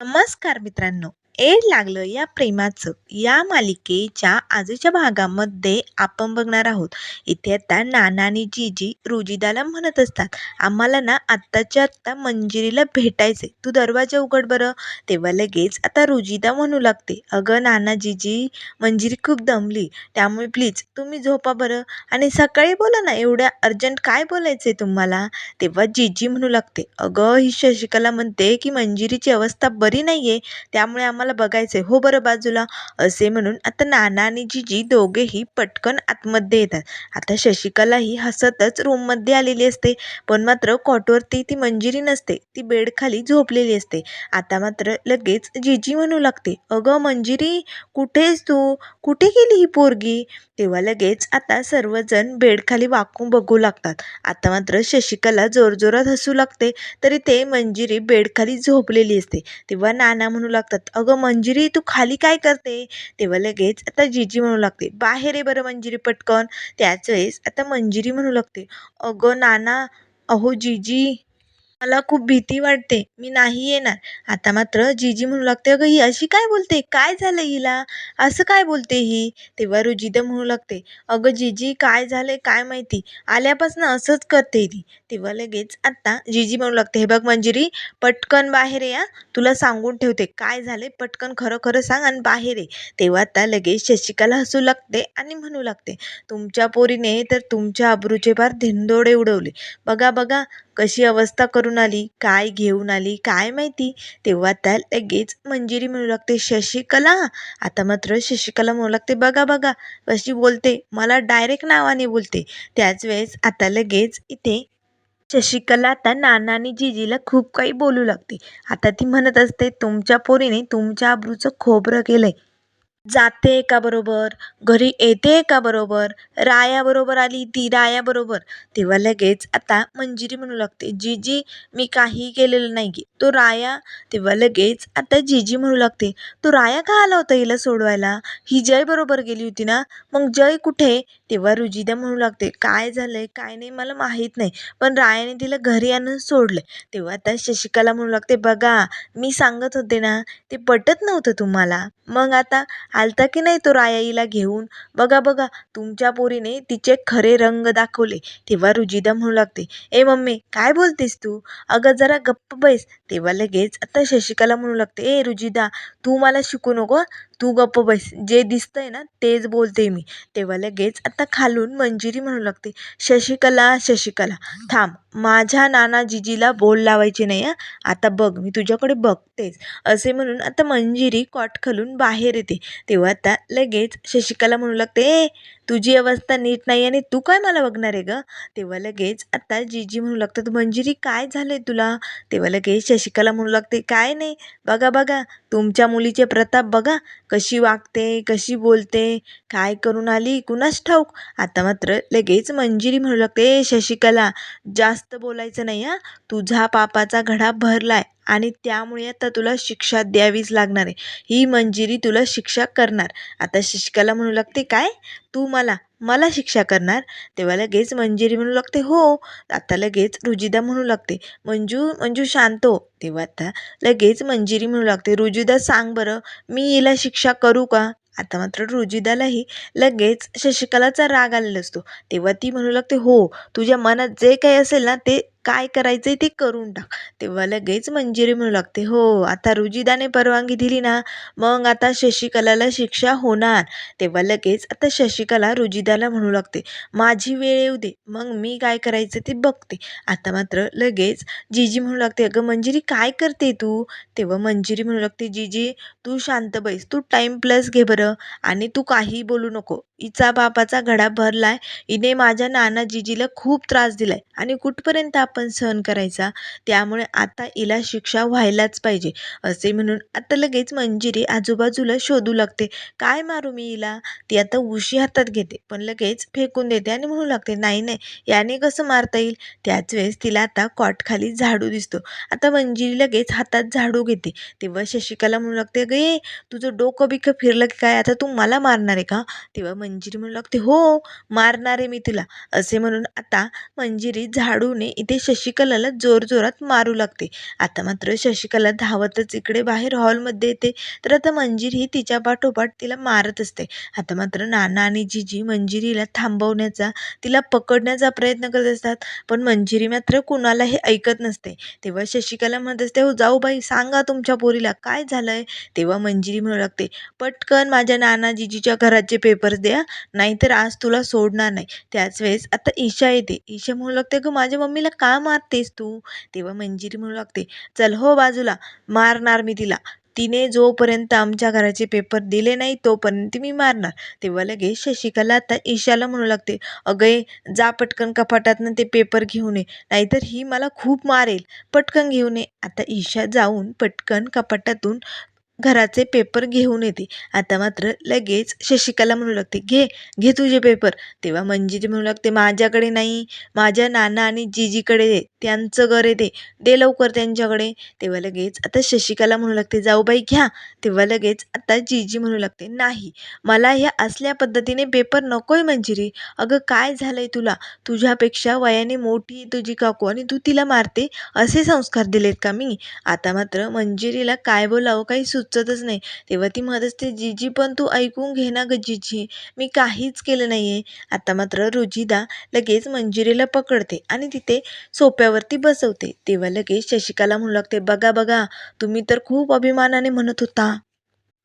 नमस्कार मित्रांनो. एड लागलं या प्रेमाचं. या मालिकेच्या आजच्या भागामध्ये आपण बघणार आहोत. इथे आता नाना आणि जीजी रुजिदाला म्हणत असतात आम्हाला ना आत्ताच्या आत्ता मंजिरीला भेटायचे तू दरवाजा उघड बरं. तेव्हा लगेच आता रुजिदा म्हणू लागते अगं नाना जीजी मंजिरी खूप दमली. त्यामुळे प्लीज तुम्ही झोपा बरं. आणि सकाळी बोला ना एवढ्या अर्जंट काय बोलायचं आहे तुम्हाला? तेव्हा जीजी म्हणू लागते अगं ही शशिकला म्हणते की मंजिरीची अवस्था बरी नाही आहे त्यामुळे आम्हाला बघायचं आहे हो बरं बाजूला असे म्हणून आता नाना आणि जीजी दोघेही पटकन आतमध्ये येतात. आता शशिकला ही हसतच रूममध्ये आलेली असते. पण मात्र कॉटवरती ती मंजिरी नसते. ती बेडखाली झोपलेली असते. आता मात्र लगेच जीजी म्हणू लागते. अगं मंजिरी कुठेस तू? कुठे गेली ही पोरगी? तेव्हा लगेच आता सर्वजण बेडखाली वाकून बघू लागतात. आता मात्र शशिकला जोरजोरात हसू लागते. तरी ते मंजिरी बेडखाली झोपलेली असते. तेव्हा नाना म्हणू लागतात अगं मंजिरी तू खाली काय करते? तेव्हा लगेच आता जीजी म्हणू लागते बाहेर आहे बरं मंजिरी पटकन. त्याच वेळेस आता मंजिरी म्हणू लागते अगं नाना अहो जीजी. मला खूप भीती वाटते. मी नाही येणार. आता मात्र जीजी म्हणू लागते अगं ही अशी काय बोलते? काय झालं हिला? असं काय बोलते ही? तेव्हा रुजिदा म्हणू लागते अगं जीजी काय झालं काय माहिती? आल्यापासून असंच करते ती. तेव्हा लगेच आत्ता जीजी म्हणू लागते हे बघ मंजिरी पटकन बाहेर या तुला सांगून ठेवते. काय झाले पटकन खरं खरं सांग आणि बाहेर ये. तेव्हा आता लगेच शशिकाला हसू लागते आणि म्हणू लागते तुमच्या पोरीने तर तुमच्या अब्रूचे पार धिंदोडे उडवले. बघा बघा कशी अवस्था करून आली काय घेऊन आली काय माहिती? तेव्हा त्या लगेच मंजिरी म्हणू लागते शशिकला आता मात्र शशिकला म्हणू लागते बघा बघा. कशी बोलते मला डायरेक्ट नावाने बोलते. त्याच वेळेस आता लगेच इथे शशिकला आता नाना आणि जिजीला खूप काही बोलू लागते. आता ती म्हणत असते तुमच्या पोरीने तुमच्या आबरूचं खोबरं केलंय. जाते का बरोबर? घरी येते का बरोबर? रायाबरोबर आली ती रायाबरोबर. तेव्हा लगेच आता मंजिरी म्हणू लागते. जीजी मी काही केलेलं नाही तो राया तेव्हा लगेच आता जीजी म्हणू लागते. तो राया का आला होता हिला सोडवायला? ही जय बरोबर गेली होती ना? मग जय कुठे? तेव्हा रुजिदा म्हणू लागते काय झालंय? काय नाही? मला माहीत नाही. पण रायाने तिला घरी आणून सोडलं तेव्हा आता शशिकाला म्हणू लागते बघा मी सांगत होते ना ते पटत नव्हतं तुम्हाला. मग आता आलता की नाही तो रायाईला घेऊन? बघा बघा तुमच्या पोरीने तिचे खरे रंग दाखवले. तेव्हा रुजिदा म्हणू लागते ए मम्मी काय बोलतेस तू? अगं जरा गप्प बैस. तेव्हा लगेच आता शशिकाला म्हणू लागते ए रुजिदा तू मला शिकू नको तू गप्प बैस. जे दिसतंय ना तेच बोलते मी. तेव्हा लगेच आता खालून मंजिरी म्हणू लागते. शशिकला शशिकला. थांब माझ्या नाना जिजीला बोल लावायचे नाही हं? आता बघ मी तुझ्याकडे बघतेच. असे म्हणून आता मंजिरी कॉट खालून बाहेर येते. तेव्हा आता लगेच शशिकला म्हणू लागते ए तुझी अवस्था नीट नाही आणि तू काय मला बघणार आहे गं? तेव्हा लगेच आता जीजी म्हणू लागतात मंजिरी काय झालं आहे तुला? तेव्हा लगेच शशिकला म्हणू लागते काय नाही बघा बघा तुमच्या मुलीचे प्रताप बघा कशी वागते कशी बोलते काय करून आली कुणास ठाऊक? आता मात्र लगेच मंजिरी म्हणू लागते ए शशिकला जास्त बोलायचं नाही हां. तुझा पापाचा घडा भरलाय. आणि त्यामुळे आता तुला शिक्षा द्यावीच लागणार आहे. ही मंजिरी तुला शिक्षा करणार. आता शशिकला म्हणू लागते काय? तू मला मला शिक्षा करणार? तेव्हा लगेच मंजिरी म्हणू लागते हो. आता लगेच रुजिदा म्हणू लागते मंजू मंजू शांत हो. तेव्हा आता लगेच मंजिरी म्हणू लागते रुजिदा सांग बरं मी हिला शिक्षा करू का? आता मात्र रुजिदालाही लगेच शशिकलाचा राग आलेला असतो. तेव्हा ती म्हणू लागते हो तुझ्या मनात जे काही असेल ना ते काय करायचं आहे ते करून टाक. तेव्हा लगेच मंजिरी म्हणू लागते. हो आता रुजिदाने परवानगी दिली ना मग आता शशिकलाला शिक्षा होणार. तेव्हा लगेच आता शशिकला रुजिदाला म्हणू लागते माझी वेळ येऊ दे मग मी काय करायचं ते बघते. आता मात्र लगेच जीजी म्हणू लागते अगं मंजिरी काय करते तू? तेव्हा मंजिरी म्हणू लागते जीजी तू शांत बैस तू टाईम प्लस घे बरं आणि तू काही बोलू नको. हिचा बापाचा घडा भरलाय हिने माझ्या नाना जीजीला खूप त्रास दिलाय आणि कुठपर्यंत आपण सहन करायचा. त्यामुळे आता हिला शिक्षा व्हायलाच पाहिजे. असे म्हणून आता लगेच मंजिरी आजूबाजूला शोधू लागते. काय मारू मी हिला? ती आता उशी हातात घेते. पण लगेच फेकून देते आणि म्हणू लागते नाही नाही याने कसं मारता येईल? त्याच वेळेस तिला आता कॉटखाली झाडू दिसतो. आता मंजिरी लगेच हातात झाडू घेते. तेव्हा शशिकाला म्हणू लागते गे तुझं डोकं बिकं फिरलं की काय? आता तू मला मारणार आहे का? तेव्हा मंजिरी म्हणू लागते हो मारणार आहे मी तुला. असे म्हणून आता मंजिरी झाडूने इथे शशिकलाला जोरजोरात मारू लागते. आता मात्र शशिकला धावतच इकडे बाहेर हॉलमध्ये येते. तर आता मंजिरी ही तिच्या पाठोपाठ तिला मारत असते. आता मात्र नाना आणि जिजी मंजिरीला थांबवण्याचा तिला पकडण्याचा प्रयत्न करत असतात. पण मंजिरी मात्र कुणालाही ऐकत नसते. तेव्हा शशिकला म्हणत असते हो जाऊ बाई सांगा तुमच्या पोरीला काय झालंय? तेव्हा मंजिरी म्हणू लागते पटकन माझ्या नाना जिजीच्या घराचे पेपर्स द्या. नाहीतर आज तुला सोडणार नाही. त्याच वेळेस आता ईशा येते. ईशा म्हणू लागते की माझ्या मम्मीला का का मारतेस तू? तेव्हा मंजिरी म्हणू लागते चल हो बाजूला मारणार मी तिला. तिने जोपर्यंत आमच्या घराचे पेपर दिले नाही तोपर्यंत मी मारणार. तेव्हा लगेच शशिकला आता ईशाला म्हणू लागते अगं जा पटकन कपाटातनं ते पेपर घेऊन ये नाहीतर ही मला खूप मारेल. पटकन घेऊन ये. आता ईशा जाऊन पटकन कपाटातून घराचे पेपर घेऊन येते. आता मात्र लगेच शशिकला म्हणू लागते घे घे तुझे पेपर तेव्हा मंजिरी म्हणू लागते माझ्याकडे नाही माझ्या नाना आणि जीजीकडे दे त्यांचं घर आहे ते दे लवकर त्यांच्याकडे. तेव्हा लगेच आता शशिकला म्हणू लागते जाऊ बाई घ्या. तेव्हा लगेच आता जीजी म्हणू लागते नाही मला ह्या असल्या पद्धतीने पेपर नको आहे मंजिरी. अगं काय झालंय तुला? तुझ्यापेक्षा वयाने मोठी तुझी काकू आणि तू तिला मारते असे संस्कार दिलेत का मी? आता मात्र मंजिरीला काय बोलावं काही सुचतच नाही. तेव्हा ती म्हणत असते जिजी पण तू ऐकून घे ना ग जिजी. मी काहीच केलं नाही आहे आता मात्र रुजिदा लगेच मंजिरीला पकडते आणि तिथे सोप्यावरती बसवते. तेव्हा लगेच शशिकाला म्हणू लागते बघा बघा तुम्ही तर खूप अभिमानाने म्हणत होता.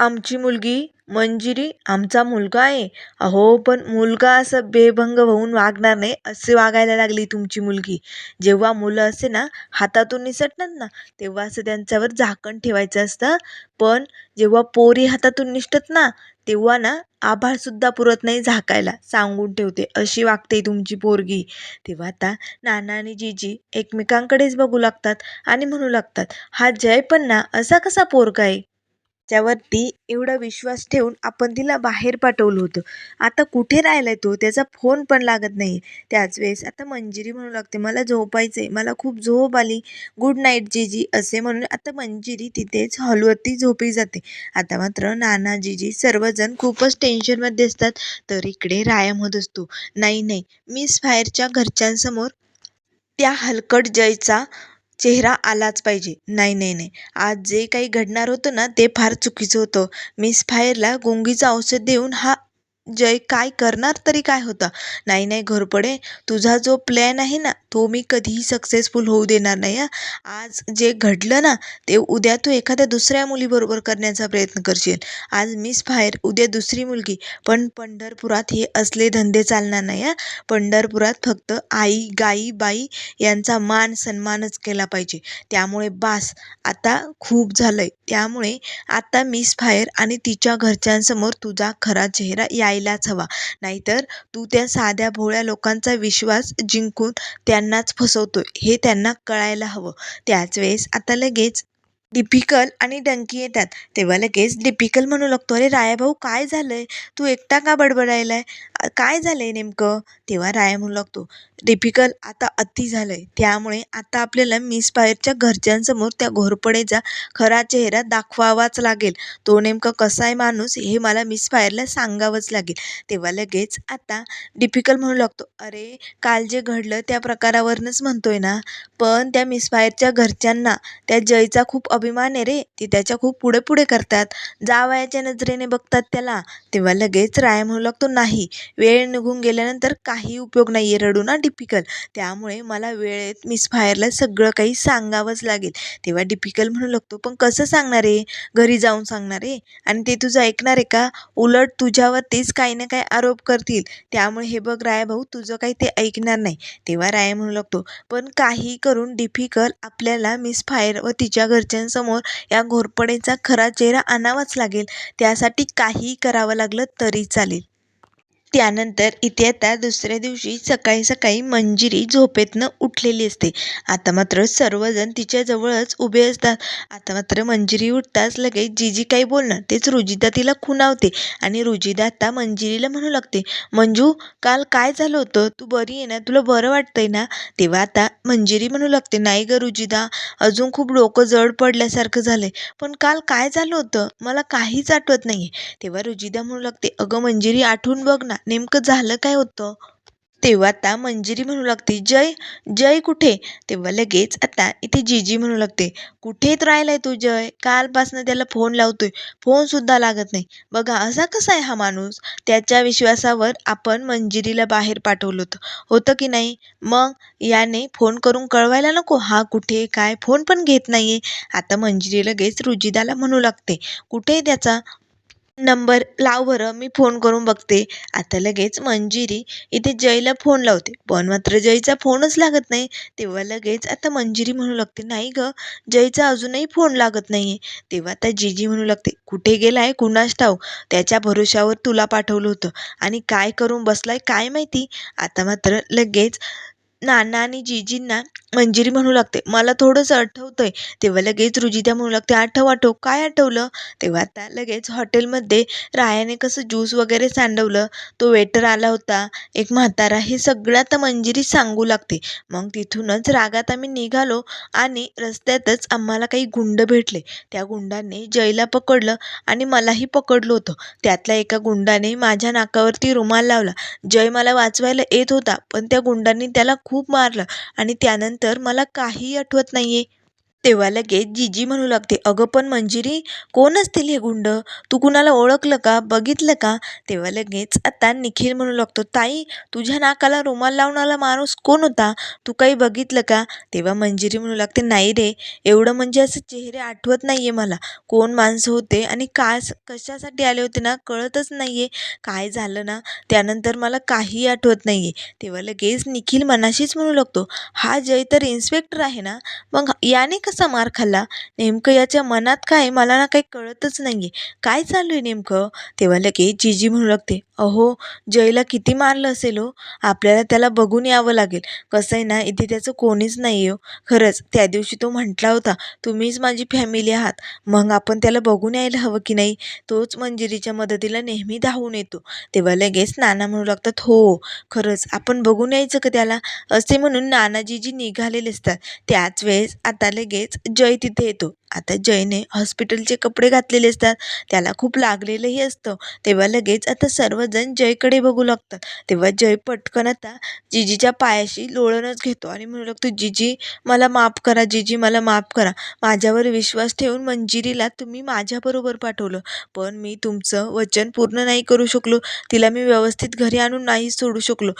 आमची मुलगी मंजिरी आमचा मुलगा आहे. अहो पण मुलगा असं बेभंग होऊन वागणार नाही असे वागायला लागली तुमची मुलगी. जेव्हा मुलं असे ना हातातून निसटणार ना तेव्हा असं त्यांच्यावर झाकण ठेवायचं असतं. पण जेव्हा पोरी हातातून निसटत ना तेव्हा ना आभाळसुद्धा पुरत नाही झाकायला सांगून ठेवते. अशी वागते तुमची पोरगी. तेव्हा आता नाना आणि जीजी एकमेकांकडेच बघू लागतात आणि म्हणू लागतात हा जय पण ना असा कसा पोरगा आहे? त्याच्यावरती एवढा विश्वास ठेवून आपण तिला बाहेर पाठवलं होतं. आता कुठे राहिलाय तो? त्याचा फोन पण लागत नाही. त्याच वेळेस आता मंजिरी म्हणू लागते. मला झोपायचंय. मला खूप झोप आली. गुड नाईट जीजी असे म्हणून आता मंजिरी तिथेच हॉलवरती झोपी जाते. आता मात्र नाना जीजी सर्वजण खूपच टेन्शनमध्ये असतात. तर इकडे रायम होत असतो नाही नाही. मिस फायरच्या घरच्यांसमोर त्या हलकट जयचा चेहरा आलाच पाहिजे. नाही नाही नाही. आज जे काही घडणार होतं ना ते फार चुकीचं होतं. मिस फायरला गुंगीचं औषध देऊन हा जय काय करणार तरी काय होता? नाही नाही घोरपडे तुझा जो प्लॅन आहे ना तो मी कधीही सक्सेसफुल होऊ देणार नाही हा. आज जे घडलं ना ते उद्या तू एखाद्या दुसऱ्या मुलीबरोबर करण्याचा प्रयत्न करशील. आज मिस फायर उद्या दुसरी मुलगी. पण पंढरपुरात हे असले धंदे चालणार नाही हा. पंढरपुरात फक्त आई गाई बाई यांचा मान सन्मानच केला पाहिजे. त्यामुळे बास आता खूप झालं आहे त्यामुळे आता मिस फायर आणि तिच्या घरच्यांसमोर तुझा खरा चेहरा यायलाच हवा. नाहीतर तू त्या साध्या भोळ्या लोकांचा विश्वास जिंकून त्यांनाच फसवतोय हे त्यांना कळायला हवं. त्याच वेळेस आता लगेच डिपिकल आणि डंकी येतात. तेव्हा लगेच डिपिकल म्हणू लागतो अरे राया भाऊ काय आहे तू एकटा का बडबडायलाय? आहे काय आहे नेमकं? तेव्हा राया म्हणू लागतो डिपिकल आता अति आहे त्यामुळे आता आपल्याला मिस फायरच्या घरच्यांसमोर त्या घोरपडेचा खरा चेहरा दाखवावाच लागेल. तो नेमका कसा आहे माणूस हे मला मिस फायरला सांगावंच लागेल. तेव्हा लगेच आता डिपिकल म्हणू लागतो अरे काल जे घडलं त्या प्रकारावरनंच म्हणतोय ना. पण त्या मिस फायरच्या घरच्यांना त्या जयचा खूप अभिमान आहे रे. ते त्याच्या खूप पुढे पुढे करतात. जावयाच्या नजरेने बघतात त्याला. तेव्हा लगेच राय म्हणू लागतो नाही वेळ निघून गेल्यानंतर काही उपयोग नाही आहे रडू ना डिपिकल. त्यामुळे मला वेळेत मिस फायरला सगळं काही सांगावंच लागेल. तेव्हा डिपिकल म्हणू लागतो पण कसं सांगणार आहे? घरी जाऊन सांगणार आहे? आणि ते तुझं ऐकणार आहे का? उलट तुझ्यावर तेच काही ना काही आरोप करतील. त्यामुळे हे बघ राय भाऊ तुझं काही ते ऐकणार नाही. तेव्हा राय म्हणू लागतो पण काही करून डिफिकल आपल्याला मिस फायर व तिच्या घरच्यांसमोर या घोरपडेचा खरा चेहरा आणावाच लागेल. त्यासाठी काही करावं लागलं तरी चालेल. त्यानंतर इथे आता दुसऱ्या दिवशी सकाळी सकाळी मंजिरी झोपेतनं उठलेली असते. आता मात्र सर्वजण तिच्याजवळच उभे असतात. आता मात्र मंजिरी उठताच लगेच जी जी काही बोलणार तेच रुजिदा तिला खुणावते आणि रुजिदा आता मंजिरीला म्हणू लागते मंजू काल काय झालं होतं? तू बरी आहे ना? तुला बरं वाटतंय ना? तेव्हा आता मंजिरी म्हणू लागते नाही ग रुजिदा अजून खूप डोकं जड पडल्यासारखं झालंय. पण काल काय झालं होतं? मला काहीच आठवत नाही तेव्हा रुजिदा म्हणू लागते अगं मंजिरी आठवून बघ ना नेमकं झालं काय होतं? तेव्हा आता मंजिरी म्हणू लागते जय जय कुठे? तेव्हा लगेच आता इथे जीजी म्हणू लागते कुठेत राहिलाय तू जय? कालपासनं त्याला फोन लावतोय. फोनसुद्धा लागत नाही. बघा असा कसा आहे हा माणूस? त्याच्या विश्वासावर आपण मंजिरीला बाहेर पाठवलं होतं. होतं की नाही? मग याने फोन करून कळवायला नको. हा कुठे काय? फोन पण घेत नाही आहे आता मंजिरी लगेच रुजिदाला म्हणू लागते कुठे त्याचा? नंबर लाव बरं मी फोन करून बघते. आता लगेच मंजिरी इथे जयला फोन लावते. पण मात्र जयचा फोनच लागत नाही. तेव्हा लगेच आता मंजिरी म्हणू लागते नाही गं जयचा अजूनही फोन लागत नाही आहे तेव्हा आता जीजी म्हणू लागते कुठे गेलाय? कुणास ठाऊ त्याच्या भरोशावर तुला पाठवलं होतं. आणि काय करून बसलाय? काय माहिती? आता मात्र लगेच नाना आणि जीजींना मंजिरी म्हणू लागते. मला थोडंसं आठवतंय. तेव्हा लगेच रुजिता म्हणू लागते आठव आठव काय आठवलं? तेव्हा आता लगेच हॉटेलमध्ये रायाने कसं ज्यूस वगैरे सांडवलं तो वेटर आला होता एक म्हातारा हे सगळं आता मंजिरी सांगू लागते. मग तिथूनच रागात आम्ही निघालो आणि रस्त्यातच आम्हाला काही गुंड भेटले. त्या गुंडांनी जयला पकडलं आणि मलाही पकडलं होतं. त्यातल्या एका गुंडाने माझ्या नाकावरती रुमाल लावला. जय मला वाचवायला येत होता पण त्या गुंडांनी त्याला खूप खूप मारलं. आणि त्यानंतर मला काहीही आठवत नाही आहे तेव्हा लगेच जीजी म्हणू लागते अगं पण मंजिरी कोण असतील हे गुंड? तू कुणाला ओळखलं का? बघितलं का? तेव्हा लगेच आता निखिल म्हणू लागतो ताई तुझ्या नाकाला रुमाल लावणारा माणूस कोण होता? तू काही बघितलं का? तेव्हा मंजिरी म्हणू लागते नाही रे एवढं म्हणजे असं चेहरे आठवत नाही आहे मला. कोण माणसं होते आणि काय कशासाठी आले होते ना कळतच नाही आहे काय झालं ना त्यानंतर मला काही आठवत नाही आहे तेव्हा लगेच निखिल मनाशीच म्हणू लागतो हा जय तर इन्स्पेक्टर आहे ना? मग याने कसं मार खाल्ला? नेमकं याच्या मनात काय? मला ना काही कळतच नाही आहे काय चालू आहे नेमकं तेव्हा लगेच जीजी म्हणू लागते. अहो जयला किती मारलं असेल हो? आपल्याला त्याला बघून यावं लागेल. कसं आहे ना इथे त्याचं कोणीच नाही हो. खरंच त्या दिवशी तो म्हटला होता तुम्हीच माझी फॅमिली आहात. मग आपण त्याला बघून यायला हवं की नाही? तोच मंजिरीच्या मदतीला नेहमी धावून येतो. तेव्हा लगेच नाना म्हणू लागतात हो. खरंच आपण बघून यायचं का त्याला? असे म्हणून नानाजीजी निघालेले असतात. त्याच वेळेस आता लगेच जय तिथे येतो. आता जयने हॉस्पिटलचे कपडे घातलेले असतात. त्याला खूप लागलेलंही असतं. तेव्हा लगेच आता सर्वजण जयकडे बघू लागतात. तेव्हा जय पटकन आता जिजीच्या पायाशी लोळणच घेतो आणि म्हणू लागतो जिजी मला माफ करा जिजी मला माफ करा. माझ्यावर विश्वास ठेवून मंजिरीला तुम्ही माझ्याबरोबर पाठवलं. पण मी तुमचं वचन पूर्ण नाही करू शकलो. तिला मी व्यवस्थित घरी आणून नाही सोडू शकलो.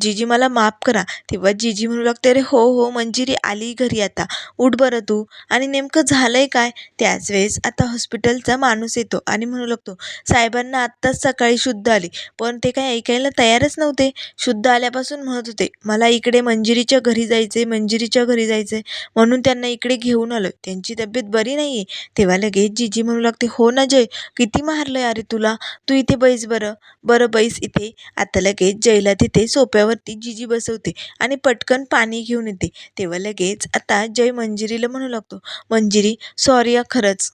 जिजी मला माफ करा. तेव्हा जिजी म्हणू लागते अरे हो हो मंजिरी आली घरी आता. उठ बरं तू. आणि नेमकं झालं झालंय काय? त्याच वेळेस आता हॉस्पिटलचा माणूस येतो आणि म्हणू लागतो साहेबांना आत्ताच सकाळी शुद्ध आली. पण ते काही ऐकायला तयारच नव्हते. शुद्ध आल्यापासून म्हणत होते मला इकडे मंजिरीच्या घरी जायचे मंजिरीच्या घरी जायचे म्हणून त्यांना इकडे घेऊन आलो. त्यांची तब्येत बरी नाही आहे तेव्हा लगेच जीजी म्हणू लागते हो ना जय किती मारलं अरे तुला? तू इथे बैस बरं. बरं बैस इथे. आता लगेच जयला तिथे सोप्यावरती जीजी बसवते आणि पटकन पाणी घेऊन येते. तेव्हा लगेच आता जय मंजिरीला म्हणू लागतो मंजिरी सॉरी खरंच.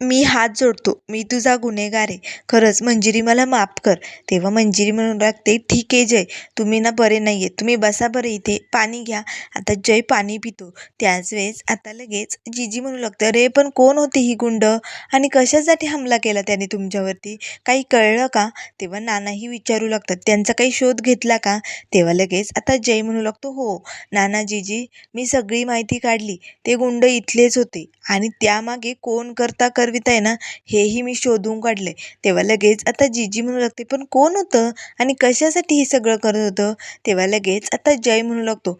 मी हात जोडतो मी तुझा गुन्हेगार आहे. खरंच मंजिरी मला माफ कर. तेव्हा मंजिरी म्हणून लागते ठीक आहे जय. तुम्ही ना बरे नाही आहे तुम्ही बसा बरं इथे. पाणी घ्या. आता जय पाणी पितो. त्याच वेळेस आता लगेच जीजी म्हणू लागतं अरे पण कोण होती ही गुंड? आणि कशासाठी हमला केला त्याने तुमच्यावरती? काही कळलं का? तेव्हा नानाही विचारू लागतात त्यांचा काही शोध घेतला का? तेव्हा लगेच आता जय म्हणू लागतो हो नाना जीजी मी सगळी माहिती काढली. ते गुंड इथलेच होते. आणि त्यामागे कोण करता करविता आहे ना हेही मी शोधून काढले. तेव्हा लगेच आता जीजी म्हणू लागते पण कोण होतं? आणि कशासाठी हे सगळं करत होतं? तेव्हा लगेच आता जय म्हणू लागतो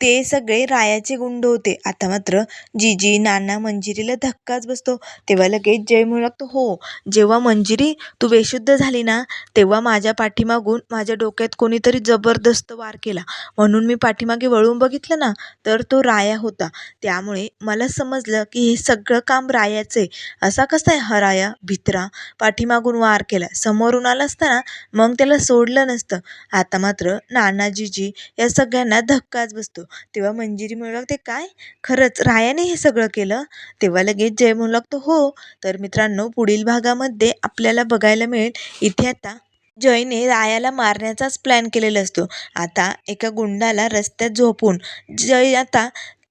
ते सगळे रायाचे गुंड होते. आता मात्र जीजी नाना मंजिरीला धक्काच बसतो. तेव्हा लगेच जय म्हणू लागतो हो जेव्हा मंजिरी तू बेशुद्ध झाली ना तेव्हा माझ्या पाठीमागून माझ्या डोक्यात कोणीतरी जबरदस्त वार केला. म्हणून मी पाठीमागे वळून बघितलं ना तर तो राया होता. त्यामुळे मला समजलं की हे सगळं काम रायाचं. आहे असा कसा आहे हा राया? भित्रा पाठीमागून वार केला. समोरून आला असताना मग त्याला सोडलं नसतं. आता मात्र नानाजीजी या सगळ्यांना धक्काच बसतो. तेव्हा मंजिरी म्हणू लागते काय? खरंच रायाने हे सगळं केलं? तेव्हा लगेच जय म्हणू लागतो हो तर मित्रांनो पुढील भागामध्ये आपल्याला बघायला मिळेल. इथे आता जयने रायाला मारण्याचाच प्लॅन केलेला असतो. आता एका गुंडाला रस्त्यात झोपून जय आता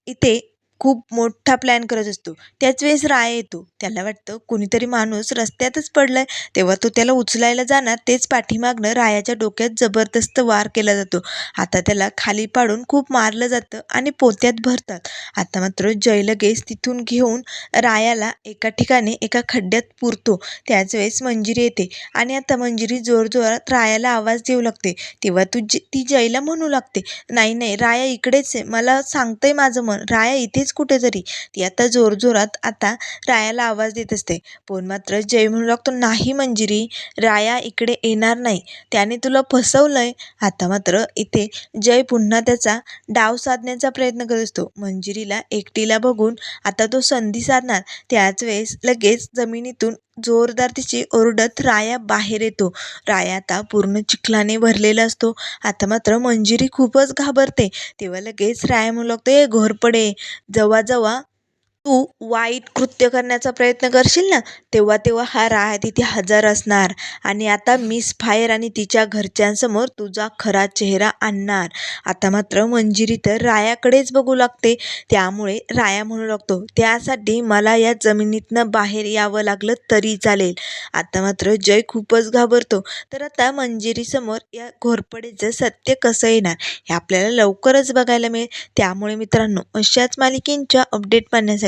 इथे खूप मोठा प्लॅन करत असतो. त्याच वेळेस राया येतो. त्याला वाटतं कुणीतरी माणूस रस्त्यातच पडलाय. तेव्हा तो त्याला उचलायला जाणार तेच पाठीमागनं रायाच्या डोक्यात जबरदस्त वार केला जातो. आता त्याला खाली पाडून खूप मारलं जातं आणि पोत्यात भरतात. आता मात्र जय लगेच तिथून घेऊन रायाला एका ठिकाणी एका खड्ड्यात पुरतो. त्याच वेळेस मंजिरी येते आणि आता मंजिरी जोरजोरात रायाला आवाज देऊ लागते. तेव्हा तू ज ती जयला म्हणू लागते नाही नाही राया इकडेच आहे. मला सांगतंय माझं मन. राया इथेच कुठेतरी. ती आता जोरजोरात आता रायाला आवाज देत असते. पण मात्र जय म्हणू लागतो नाही मंजिरी. राया इकडे येणार नाही. त्याने तुला फसवलंय. आता मात्र इथे जय पुन्हा त्याचा डाव साधण्याचा प्रयत्न करत असतो. मंजिरीला एकटीला बघून आता तो संधी साधणार. त्याच वेळेस लगेच जमिनीतून जोरदार तिची ओरडत राया बाहेर येतो. राया आता पूर्ण चिखलाने भरलेला असतो. आता मात्र मंजिरी खूपच घाबरते. तेव्हा लगेच राया म्हणू लागतो ए घोरपडे जवा जवा तू वाईट कृत्य करण्याचा प्रयत्न करशील ना तेव्हा तेव्हा हा राया तिथे हजर असणार. आणि आता मिस फायर आणि तिच्या घरच्यांसमोर तुझा खरा चेहरा आणणार. आता मात्र मंजिरी तर रायाकडेच बघू लागते. त्यामुळे राया म्हणू लागतो त्यासाठी मला या जमिनीतनं बाहेर यावं लागलं तरी चालेल. आता मात्र जय खूपच घाबरतो. तर आता मंजिरीसमोर या घोरपडीचं सत्य कसं येणार हे आपल्याला लवकरच बघायला मिळेल. त्यामुळे मित्रांनो अशाच मालिकेंच्या अपडेट पाहण्यासाठी